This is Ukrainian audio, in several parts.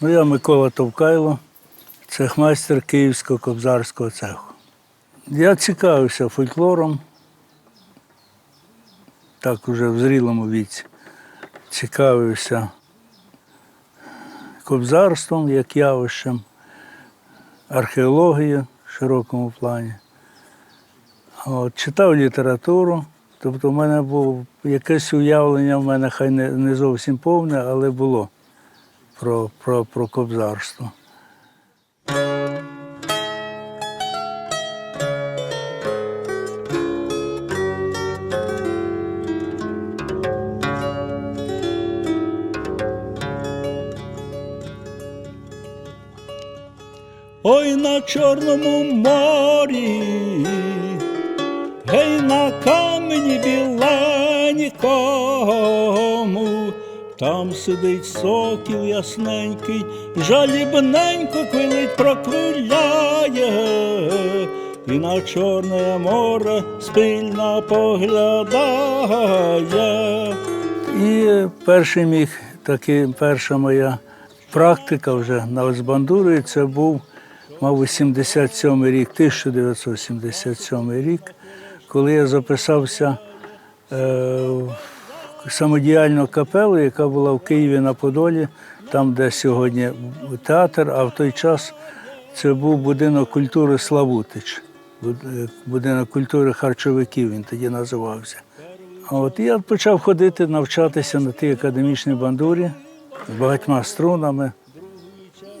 Ну, я Микола Товкайло, цехмайстер Київського кобзарського цеху. Я цікавився фольклором, так уже в зрілому віці. Цікавився кобзарством як явищем, археологією широкому плані. От, читав літературу, тобто в мене було якесь уявлення, в мене хай не, не зовсім повне, але було про, про, про кобзарство. Чорному морі, гей на камені біленькому, там сидить сокіл ясненький, жалібненько квилить проквиляє, і на Чорне море спільно поглядає. І перший міг, таки, перша моя практика вже на Озбандурі, це був, мабуть, 77 рік, 1977 рік, коли я записався е, в самодіяльну капелу, яка була в Києві на Подолі, там, де сьогодні театр, а в той час це був будинок культури Славутич, е, будинок культури харчовиків, він тоді називався. От я почав ходити, навчатися на тій академічній бандурі з багатьма струнами.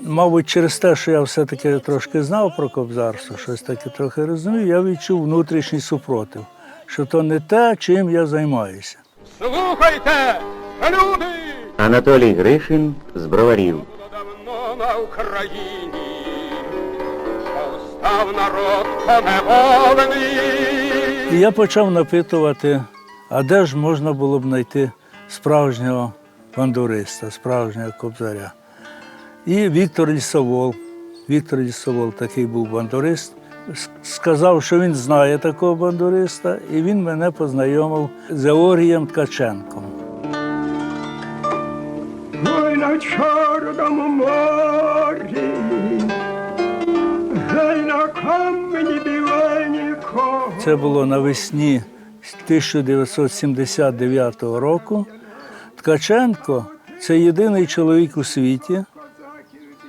Мабуть, через те, що я все-таки трошки знав про кобзарство, щось таке трохи розумів, я відчув внутрішній супротив, що то не те, чим я займаюся. Слухайте, люди! Анатолій Гришин з броварів. Давно на Україні повстав народ поневолений. І я почав напитувати, а де ж можна було б знайти справжнього бандуриста, справжнього кобзаря. І Віктор Лісовол, Віктор Лісовол такий був бандурист, сказав, що він знає такого бандуриста, і він мене познайомив з Георгієм Ткаченком. Ой на чорному морі, гей на камені біленького. Це було навесні 1979 року. Ткаченко це єдиний чоловік у світі,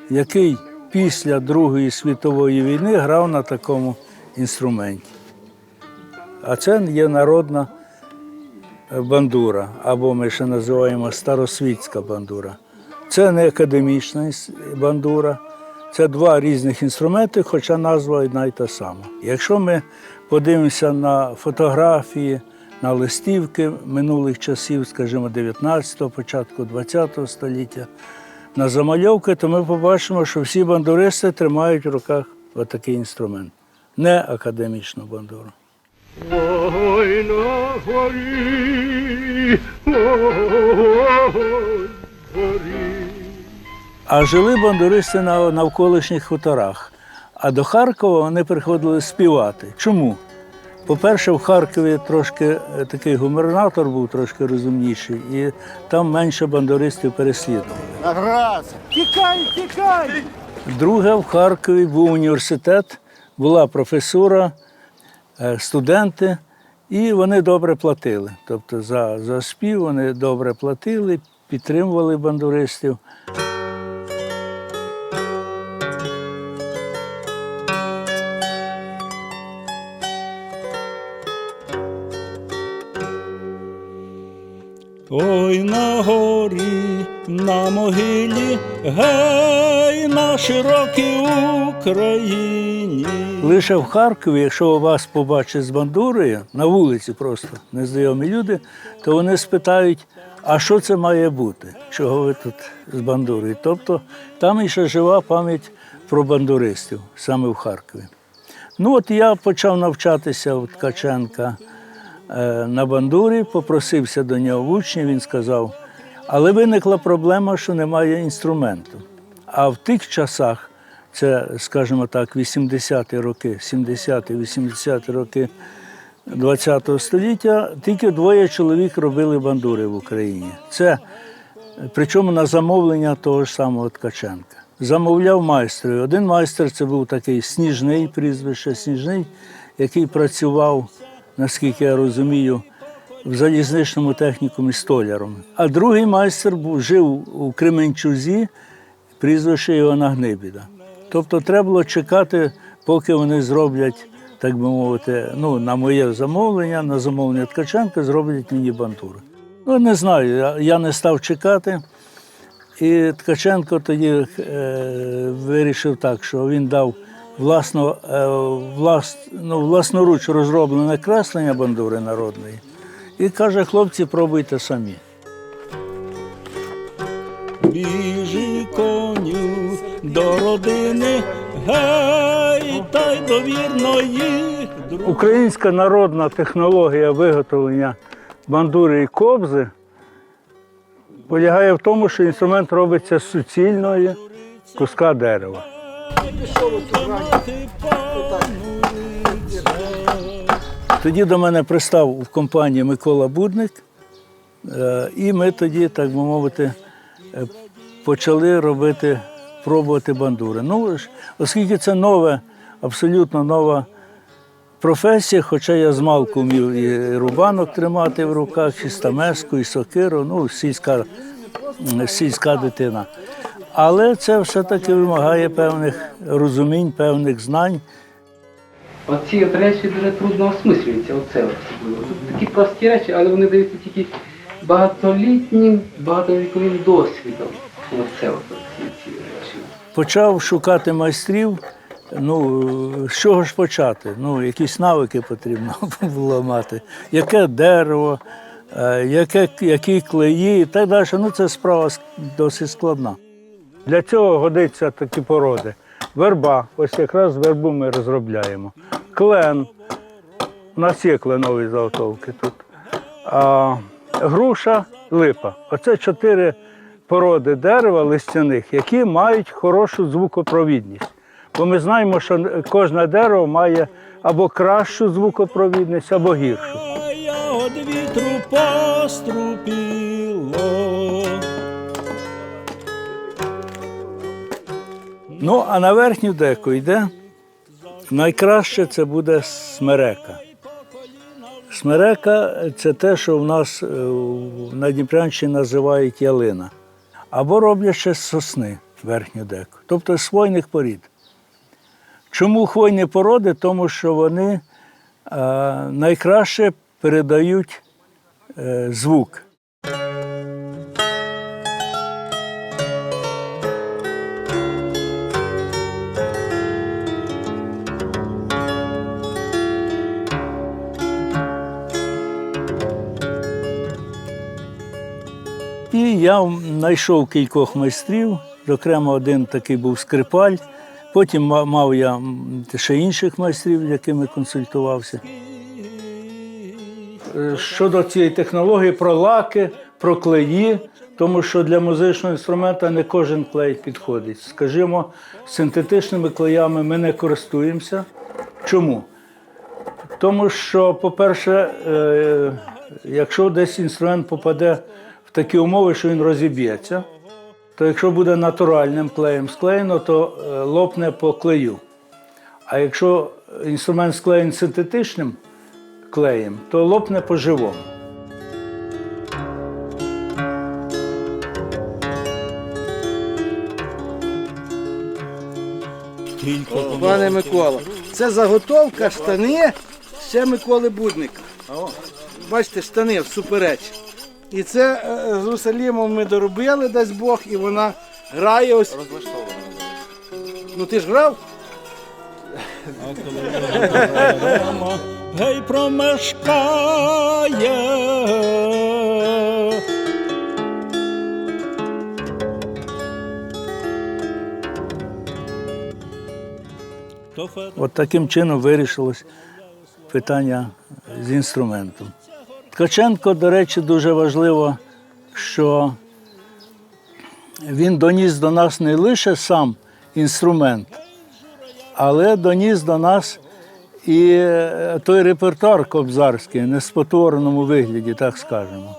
який після Другої світової війни грав на такому інструменті. А це є народна бандура, або ми ще називаємо старосвітська бандура. Це не академічна бандура, це два різних інструменти, хоча назва одна й та сама. Якщо ми подивимося на фотографії, на листівки минулих часів, скажімо, 19-го, початку 20-го століття, на замальовки, то ми побачимо, що всі бандуристи тримають в руках отакий інструмент, не академічну бандуру. Ой на горі, ой, горі. А жили бандуристи на навколишніх хуторах. А до Харкова вони приходили співати. Чому? По-перше, в Харкові трошки е, такий губернатор був трошки розумніший, і там менше бандуристів переслідували. Тікай, тікай! Друге, в Харкові був університет, була професура, е, студенти, і вони добре платили. Тобто за, за спів вони добре платили, підтримували бандуристів. Ой на горі, на могилі, гей, на широкій Україні. Лише в Харкові, якщо вас побачать з бандурою на вулиці просто незнайомі люди, то вони спитають, а що це має бути? Чого ви тут з бандурою? Тобто там іще жива пам'ять про бандуристів саме в Харкові. Ну от я почав навчатися у Ткаченка е, на бандурі, попросився до нього в учні, він сказав, але виникла проблема, що немає інструменту. А в тих часах це, скажімо так, 80-ті роки, 70-ті, 80-ті роки ХХ століття, тільки двоє чоловік робили бандури в Україні. Це причому на замовлення того ж самого Ткаченка. Замовляв майстрів. Один майстер це був такий сніжний прізвище, сніжний, який працював, наскільки я розумію, в залізничному технікумі столяром. А другий майстер був, жив у Кременчузі, прізвище Івана Гнибіда. Тобто треба було чекати, поки вони зроблять, так би мовити, ну, на моє замовлення, на замовлення Ткаченка, зроблять мені бандури. Ну, не знаю, я не став чекати. І Ткаченко тоді е, вирішив так, що він дав власно, е, влас, ну, власноруч розроблене креслення бандури народної. І каже, хлопці, пробуйте самі. Біжи коню до родини, гей, та й довірної. Українська народна технологія виготовлення бандури і кобзи полягає в тому, що інструмент робиться з суцільної куска дерева. Тоді до мене пристав в компанії Микола Будник, е, і ми тоді, так би мовити, е, почали робити, пробувати бандури. Ну, оскільки це нове, абсолютно нова професія, хоча я з малку вмів і рубанок тримати в руках, і стамеску, і сокиру, ну, сільська, сільська дитина. Але це все-таки вимагає певних розумінь, певних знань. Оці от речі дуже трудно осмислюються, оце особливо. Тут такі прості речі, але вони даються тільки багатолітнім, багатовіковим досвідом. Оце от ці, ці речі. Почав шукати майстрів. Ну, з чого ж почати? Ну, якісь навики потрібно було мати. Яке дерево, е, яке, які клеї і так далі. Ну, це справа досить складна. Для цього годиться такі породи. Верба, ось якраз вербу ми розробляємо. Клен. У нас є кленові заготовки тут. А, груша, липа. Оце чотири породи дерева листяних, які мають хорошу звукопровідність. Бо ми знаємо, що кожне дерево має або кращу звукопровідність, або гіршу. Од вітру пострупіло. Ну, а на верхню деку йде найкраще це буде смерека. Смерека це те, що в нас е, на Дніпрянщині називають ялина. Або роблять ще з сосни верхню деку, тобто з хвойних порід. Чому хвойні породи? Тому що вони е, найкраще передають е, звук. Я знайшов кількох майстрів, зокрема, один такий був скрипаль. Потім мав я ще інших майстрів, з якими консультувався. Е, Щодо цієї технології про лаки, про клеї, тому що для музичного інструмента не кожен клей підходить. Скажімо, синтетичними клеями ми не користуємося. Чому? Тому що, по-перше, е, якщо десь інструмент попаде такі умови, що він розіб'ється, то якщо буде натуральним клеєм склеєно, то е, лопне по клею. А якщо інструмент склеєний синтетичним клеєм, то лопне по живому. Пане Микола, це заготовка штани ще Миколи Будника. Бачите, штани всупереч. І це е, з Русалімом ми доробили, дасть Бог, і вона грає ось. Розлаштована. Ну ти ж грав? Гей промешкає. От таким чином вирішилось питання з інструментом. Ткаченко, до речі, дуже важливо, що він доніс до нас не лише сам інструмент, але доніс до нас і е, той репертуар кобзарський, в спотвореному вигляді, так скажемо.